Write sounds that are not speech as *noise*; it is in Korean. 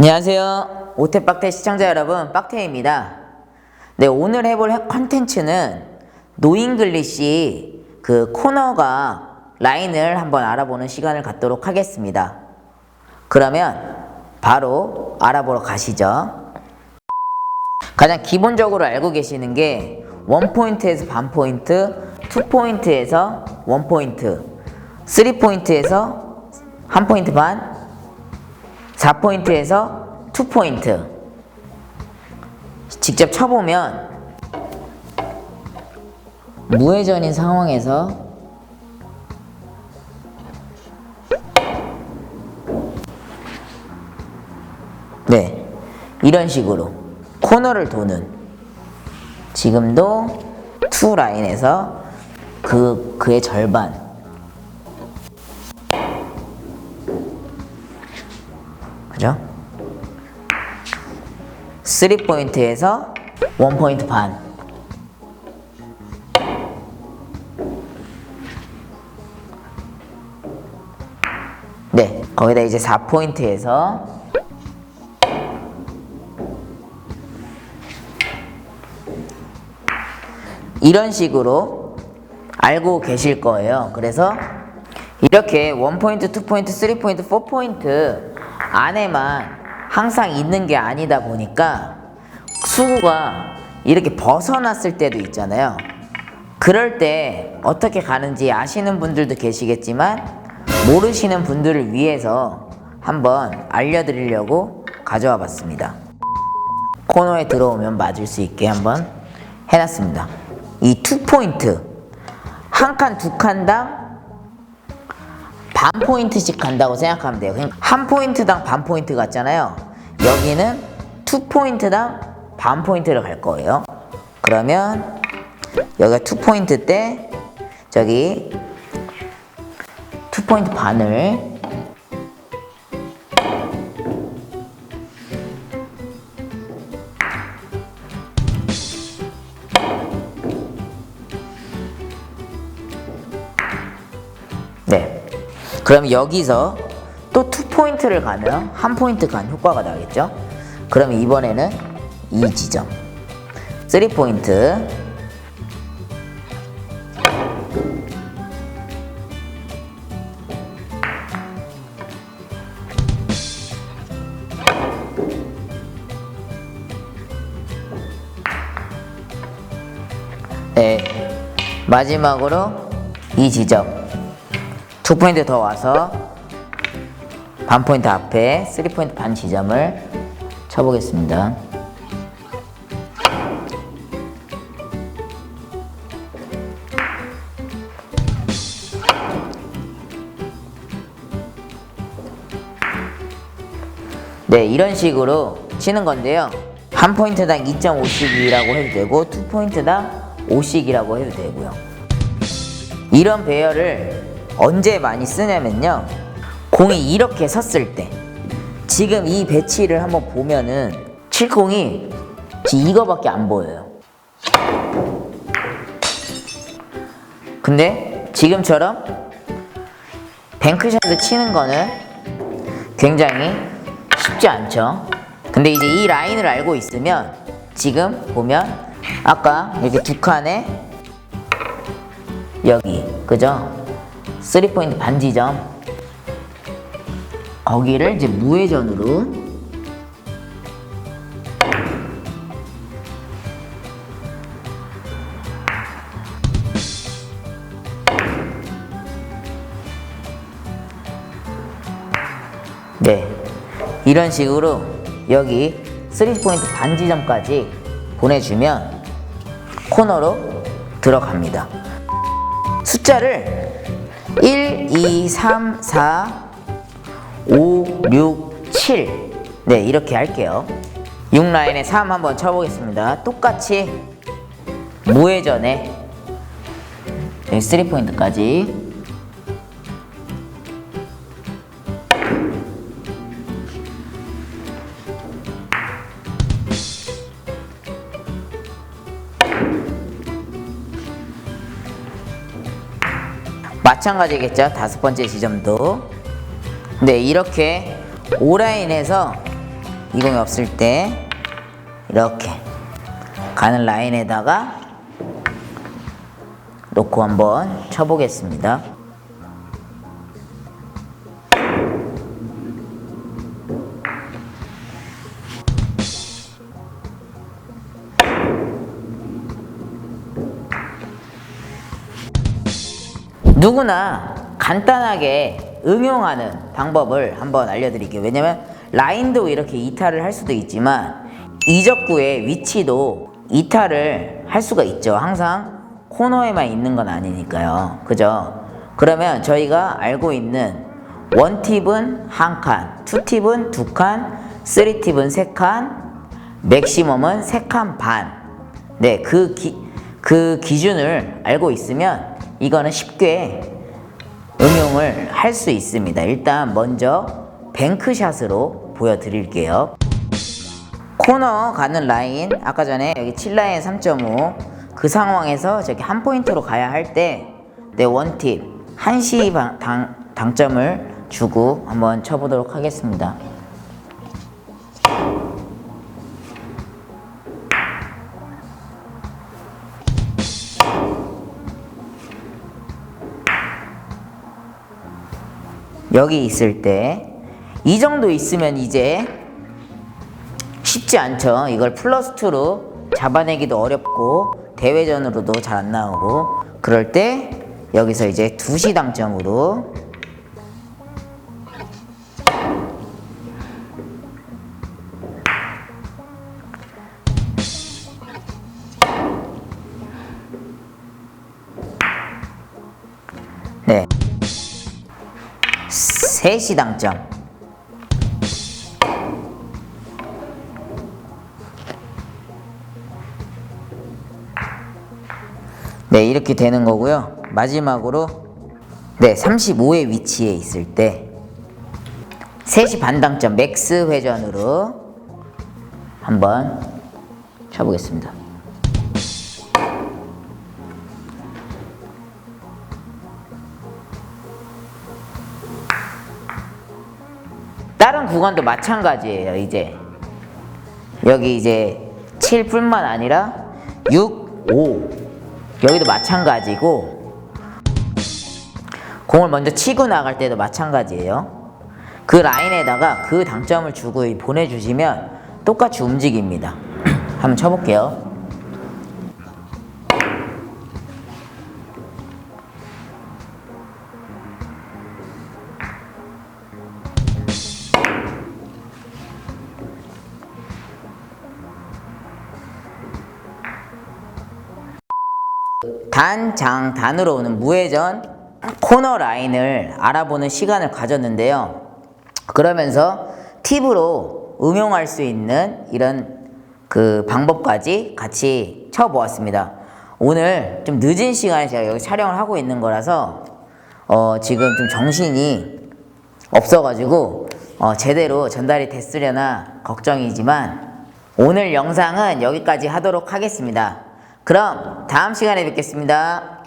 안녕하세요. 오태빡태 시청자 여러분, 빡태입니다. 네, 오늘 해볼 컨텐츠는 노잉글리시 그 코너가 라인을 한번 알아보는 시간을 갖도록 하겠습니다. 그러면 바로 알아보러 가시죠. 가장 기본적으로 알고 계시는 게 원포인트에서 반포인트, 투포인트에서 원포인트, 쓰리포인트에서 한 포인트 반, 4포인트에서 2포인트. 직접 쳐보면 무회전인 상황에서 네 이런 식으로 코너를 도는 지금도 2 라인에서 그 그의 절반 그죠? 3포인트에서 1포인트 반. 네, 거기다 이제 4포인트에서 이런 식으로 알고 계실 거예요. 그래서 이렇게 1포인트, 2포인트, 3포인트, 4포인트 안에만 항상 있는 게 아니다 보니까 수구가 이렇게 벗어났을 때도 있잖아요. 그럴 때 어떻게 가는지 아시는 분들도 계시겠지만 모르시는 분들을 위해서 한번 알려드리려고 가져와 봤습니다. 코너에 들어오면 맞을 수 있게 한번 해놨습니다. 이 투포인트 한 칸, 두 칸당 반 포인트씩 간다고 생각하면 돼요. 그냥 한 포인트당 반 포인트 같잖아요. 여기는 투 포인트당 반 포인트를 갈 거예요. 그러면 여기가 투 포인트 때 저기 투 포인트 반을 그럼 여기서 또투 포인트를 가면 한 포인트 간 효과가 나겠죠? 그럼 이번에는 이 지점. 3 포인트. 네. 마지막으로 이 지점. 두 포인트 더 와서 반 포인트 앞에 3 포인트 반 지점을 쳐보겠습니다. 네, 이런 식으로 치는 건데요. 한 포인트당 2.5씩이라고 해도 되고, 투 포인트당 5씩이라고 해도 되고요. 이런 배열을 언제 많이 쓰냐면요. 공이 이렇게 섰을 때. 지금 이 배치를 한번 보면은 칠공이 지금 이거밖에 안 보여요. 근데 지금처럼 뱅크샷을 치는 거는 굉장히 쉽지 않죠. 근데 이제 이 라인을 알고 있으면 지금 보면 아까 이렇게 두 칸에 여기 그죠? 3포인트 반지점. 거기를 이제 무회전으로. 네. 이런 식으로 여기 3포인트 반지점까지 보내주면 코너로 들어갑니다. 숫자를 1, 2, 3, 4, 5, 6, 7. 네, 이렇게 할게요. 6라인에 3 한번 쳐보겠습니다. 똑같이 무회전에 3포인트까지. 마찬가지겠죠. 다섯 번째 지점도. 네, 이렇게 오라인에서 이공이 없을 때 이렇게 가는 라인에다가 놓고 한번 쳐보겠습니다. 누구나 간단하게 응용하는 방법을 한번 알려드릴게요. 왜냐면 라인도 이렇게 이탈을 할 수도 있지만 이적구의 위치도 이탈을 할 수가 있죠. 항상 코너에만 있는 건 아니니까요. 그죠? 그러면 저희가 알고 있는 원팁은 한 칸, 투팁은 두 칸, 쓰리팁은 세 칸, 맥시멈은 세 칸 반. 네, 그, 기, 그 기준을 알고 있으면 이거는 쉽게 응용을 할 수 있습니다. 일단 먼저 뱅크샷으로 보여드릴게요. 코너 가는 라인, 아까 전에 여기 7라인 3.5, 그 상황에서 저기 한 포인트로 가야 할 때, 내 원팁, 한시 방, 당, 당점을 주고 한번 쳐보도록 하겠습니다. 여기 있을 때 이 정도 있으면 이제 쉽지 않죠. 이걸 플러스 2로 잡아내기도 어렵고 대회전으로도 잘 안 나오고 그럴 때 여기서 이제 2시 당점으로 3시 당점. 네 이렇게 되는 거고요. 마지막으로 네 35의 위치에 있을 때 3시 반 당점 맥스 회전으로 한번 쳐보겠습니다 다른 구간도 마찬가지예요 이제. 여기 이제 7뿐만 아니라 6, 5 여기도 마찬가지고 공을 먼저 치고 나갈 때도 마찬가지예요. 그 라인에다가 그 당점을 주고 보내주시면 똑같이 움직입니다. *clears throat* 한번 쳐볼게요 단, 장, 단으로 오는 무회전 코너 라인을 알아보는 시간을 가졌는데요. 그러면서 팁으로 응용할 수 있는 이런 그 방법까지 같이 쳐보았습니다. 오늘 좀 늦은 시간에 제가 여기 촬영을 하고 있는 거라서 어 지금 좀 정신이 없어가지고 어 제대로 전달이 됐으려나 걱정이지만 오늘 영상은 여기까지 하도록 하겠습니다. 그럼 다음 시간에 뵙겠습니다.